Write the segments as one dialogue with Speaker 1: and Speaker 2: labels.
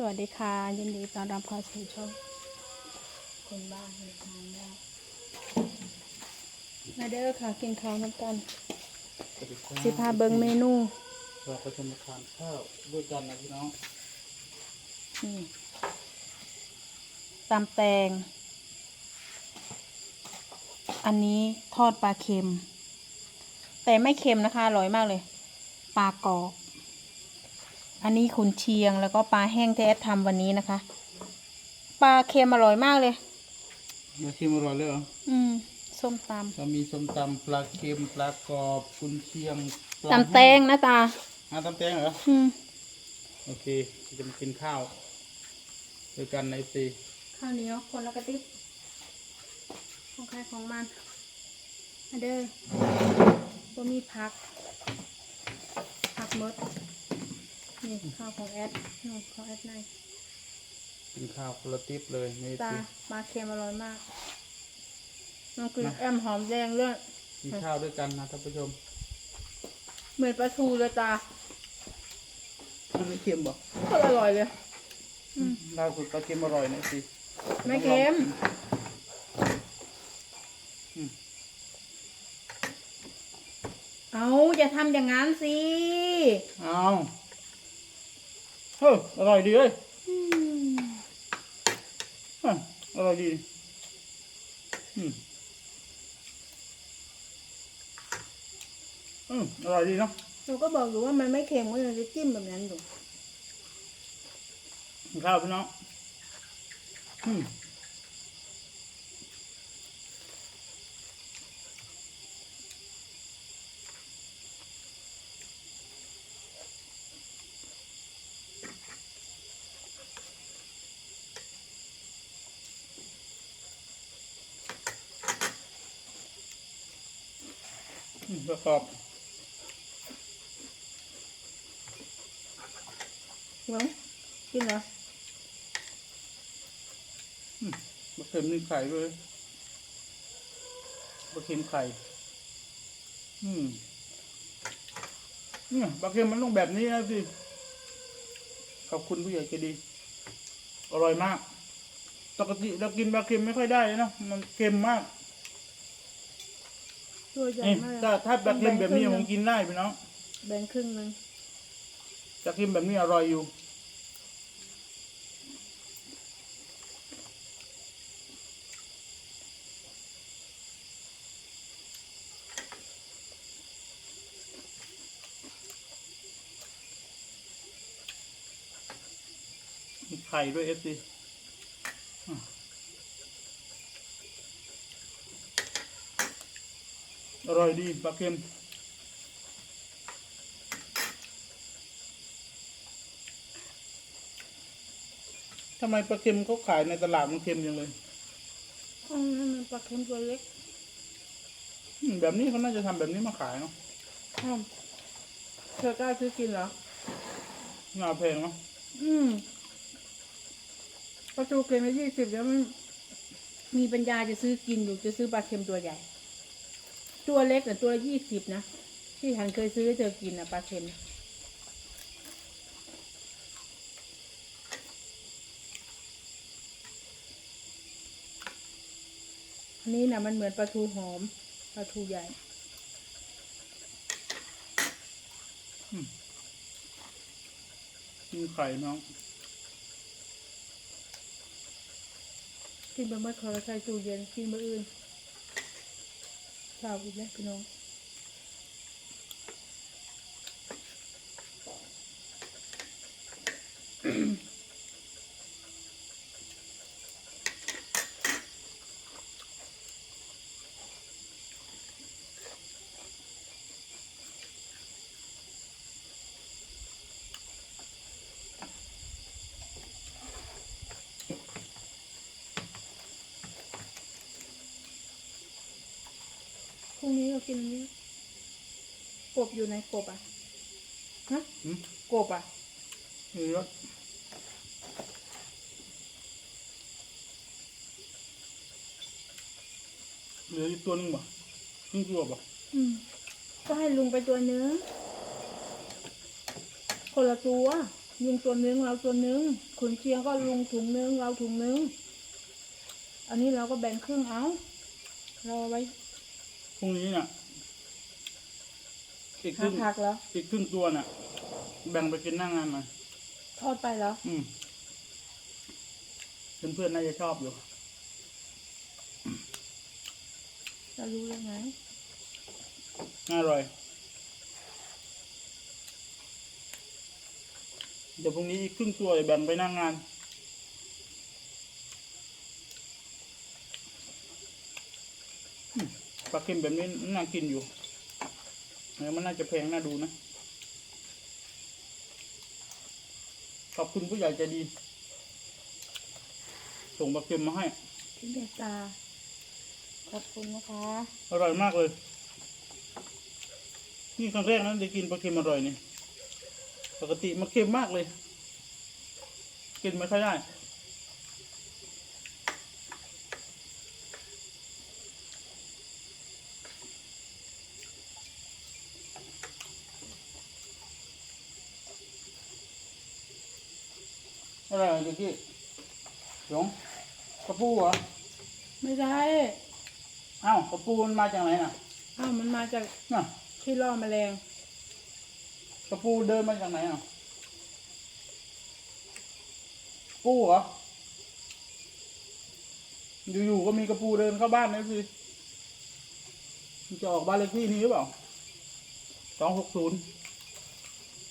Speaker 1: สวัสดีค่ะ ยินดีต้อนรับเข้าสู่ช่องคนบ้านเฮทางได้มาเด้อค่ะกินข้าวน้ำกัน
Speaker 2: สวัสดีครับ
Speaker 1: สิพาเบิงเมนู
Speaker 2: เราก็จะมาทานข้าวด้วยกันนะพี่น้อง
Speaker 1: นี่ตำแตง อันนี้ทอดปลาเค็ม แต่ไม่เค็มนะคะอร่อยมากเลย ปลากรอบ อันนี้ขุนเชียงแล้วก็ปลาแห้งที่แอดทำวันนี้นะคะ ปลาเค็มอร่อยมากเลย
Speaker 2: มาชิมอร่อยเลยเหรอ
Speaker 1: อืมส้มต
Speaker 2: เรามีส้มตำปลาเค็มปลากรอบกุนเชียงปำลา
Speaker 1: ตำแตงนะตา
Speaker 2: อะตำแตงเหรอ
Speaker 1: อืม
Speaker 2: โอเคจะมากินข้าวด้วยกันในซี
Speaker 1: ข้าวเหนียวคนละกระติบของใครของมันมาเด้อก็มีผักผักหมด นี่ข้าวของแอดนี่ของแอดใน
Speaker 2: กินข้าวคนละติ๊บเลยใน
Speaker 1: ตา
Speaker 2: ซี
Speaker 1: ปลาเค็มอร่อยมากน้องกิน
Speaker 2: มา
Speaker 1: แอมหอมแดงด้วย
Speaker 2: กินข้าวด้วยกันนะท่านผู้ชม
Speaker 1: เหมือนปลาทูเลยตา
Speaker 2: มันไม่เค็มบ่
Speaker 1: ก็อร่อยเลยอืม
Speaker 2: ล่าสุดปลาเค็มอร่อยในซี
Speaker 1: ไม่เค็ม
Speaker 2: อืม
Speaker 1: เอาอย่าทำอย่างนั้นสิ
Speaker 2: เอา เฮ้ยอร่อยดีเลย
Speaker 1: อืม
Speaker 2: อะอร่อยดีอืมอืมอร่อยดีเนาะ
Speaker 1: หนูก็บอกอยู่ว่ามันไม่เค็มก็เลยจะจิ้มแบบนั้นอยู่
Speaker 2: กินข้าวพี่น้องอืม ประกอบ
Speaker 1: เนาะกินเหรอ
Speaker 2: มะเขือมีไข่ด้วยมะเขือไข่ อืมเนี่ยปลาเค็มมันต้องแบบนี้นะสิขอบคุณผู้ใหญ่ใจดี อร่อยมากปกติเรากินปลาเค็มไม่ค่อยได้เนอะมันเค็มมาก
Speaker 1: ตัวใหญ่
Speaker 2: นี่
Speaker 1: มาก
Speaker 2: ถ้าถ้าปลาเค็มแบบนี้ผมกินได้พี่น้อง
Speaker 1: แบ่งครึ่งหนึง
Speaker 2: ปลาเค็มแบบนี้อร่อยอยู่ มีไข่ด้วยเอฟซี อร่อยดีปลาเค็มทำไมปลาเค็มเขาขายในตลาดมันเค็มจังเลย
Speaker 1: อ๋อนั่นมันปลาเค็มตัวเล็ก
Speaker 2: อืมแบบนี้เขาน่าจะทำแบบนี้มาขายเนาะ
Speaker 1: อ้าวเธอกล้าซื้อกินเหรอ
Speaker 2: งาแพงเนาะ
Speaker 1: อืมปลาทูเค็มละยี่สิบแล้วมันมีปัญญาจะซื้อกินอยู่จะซื้อปลาเค็มตัวใหญ่ ตัวเล็กแต่ตัวยี่สิบนะ ที่ฉันเคยซื้อให้เธอกินนะปลาเค็มอันนี้นะมันเหมือนปลาทูหอมปลาทูใหญ่
Speaker 2: มีไข่เนาะ
Speaker 1: กินบะหมี่ขอใส่ตู้เย็นกินบะอื่นเป ล่าอีกแล้วพี่น้องพ รุ่งนี้เรากินอันนี้กบอยู่ในกบอะฮะ
Speaker 2: อืม
Speaker 1: กบอะ
Speaker 2: มีรสเหลืออีกตัวหนึงบ่ครึ่งตัวบ่
Speaker 1: อืม ก็ให้ลุงไปตัวเนื้อคนละตัว
Speaker 2: อ
Speaker 1: ลุงส่วนหนึ่งเราส่วนหนึ่งขุนเชียงก็ลุงถุงหนึ่งเราถุงหนึ่งอันนี้เราก็แบ่งครึ่งเอา เราเอาไว้
Speaker 2: พรุ่งนี้น่ะอีกค
Speaker 1: หา
Speaker 2: รึ่ง
Speaker 1: ผักแล้ว
Speaker 2: อีกครึ่งตัวน่ะ แบ่งไปกินหน้างงานหน่อย
Speaker 1: ทอดไปแล้ว
Speaker 2: อืมเพื่อนๆน่าจะชอบอยู่
Speaker 1: จะรู้ยังไง
Speaker 2: อร่อย เดี๋ยวพรุ่งนี้อีกครึ่งตัวแบ่งไปหน้างงาน อืมป ลาเค็มแบบนี้น่ากินอยู่แล้วมันน่าจะแพงน่าดูนะ ขอบคุณผู้ใหญ่ใจดี ส่งปลาเค็มมาให้
Speaker 1: ที่เมตตาขอบคุณนะคะ
Speaker 2: อร่อยมากเลย นี่ครั้งแรกนะได้กินปลาเค็มอร่อยนี่ ปกติมันเค็มมากเลย กินไม่ค่อยได้ อะไรอะเจ๊กี้หลงกระปูเหรอ
Speaker 1: ไม่ได้
Speaker 2: อ้าวกระปูมันมาจากไหนน่ะ
Speaker 1: อ้าวมันมาจาก
Speaker 2: น่ะ
Speaker 1: ที่ล่อแมลง
Speaker 2: กระปูเดินมาจากไหนอะปูเหรอ อยู่ๆก็มีกระปูเดินเข้าบ้านนะสิมันจะออกบ้านเลขที่นี้หรือเปล่าสองหกศูนย์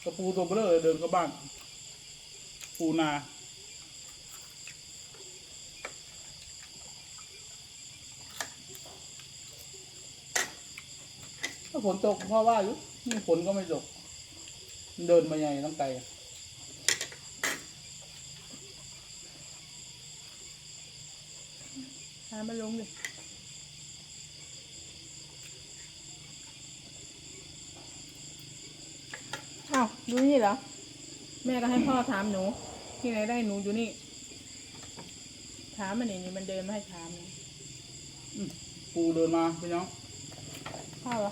Speaker 2: กระปูตัวเบลอเลยเดินเข้าบ้าน ปูนา ถ้าฝนตกพราะว่าอยู่นี่ฝนก็ไม่ตก เดินมาใหญ่ตั้งไกล
Speaker 1: หามาลงเลยอ้าว ดูนี่เหรอ แม่ก็ให้พ่อถามหนู ที่ไหนได้หนูอยู่นี่ ถามมันนี่นี่มันเดินมาให้ถามนี่
Speaker 2: ปูเดินมาพี่น้อง
Speaker 1: พ่อเหรอ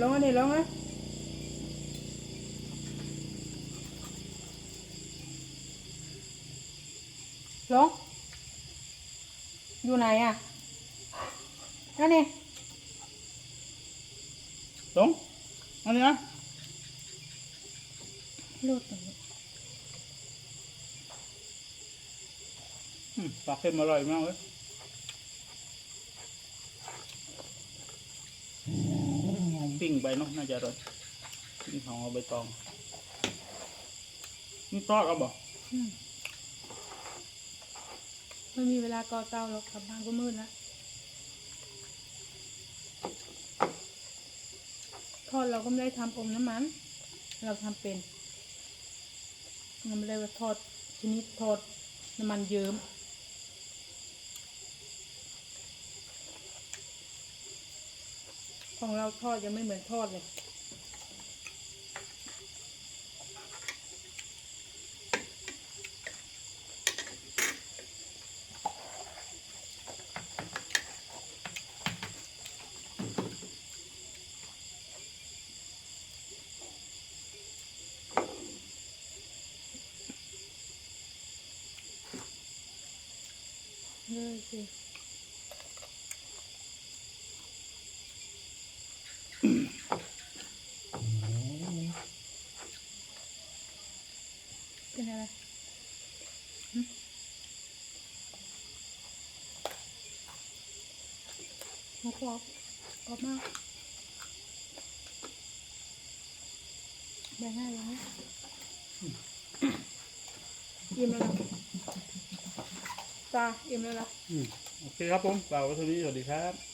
Speaker 1: ลงอันนี้ลงอะ ลงอยู่ไหนอะนั่นนี่
Speaker 2: ลงอันนี้นะ
Speaker 1: รูดตรงนี้
Speaker 2: อืมปลาเค็มอร่อยมากเลยปิ้งไปเนาะน่าจะอร่อยปิ้งของเอาใบตองนี่ทอดเอาบ่
Speaker 1: อืม ไม่มีเวลาก่อเตาหรอกกลับบ้านก็มืดแล้วทอดเราก็ไม่ได้ทำอมน้ำมัน เราทำเป็นเราไม่ได้ว่าทอดชนิดทอดน้ำมันเยิ้มของเราทอดยังไม่เหมือนทอดเลย เลยสิเป็นอะไรหึหมูกรอบกรอบมากแบ่งให้เลยนะอิ่มแล้วนะ ตาอิ่มแล้วนะ
Speaker 2: อืมโอเคครับผมเปล่าวัตถุนี้สวัสดีครับ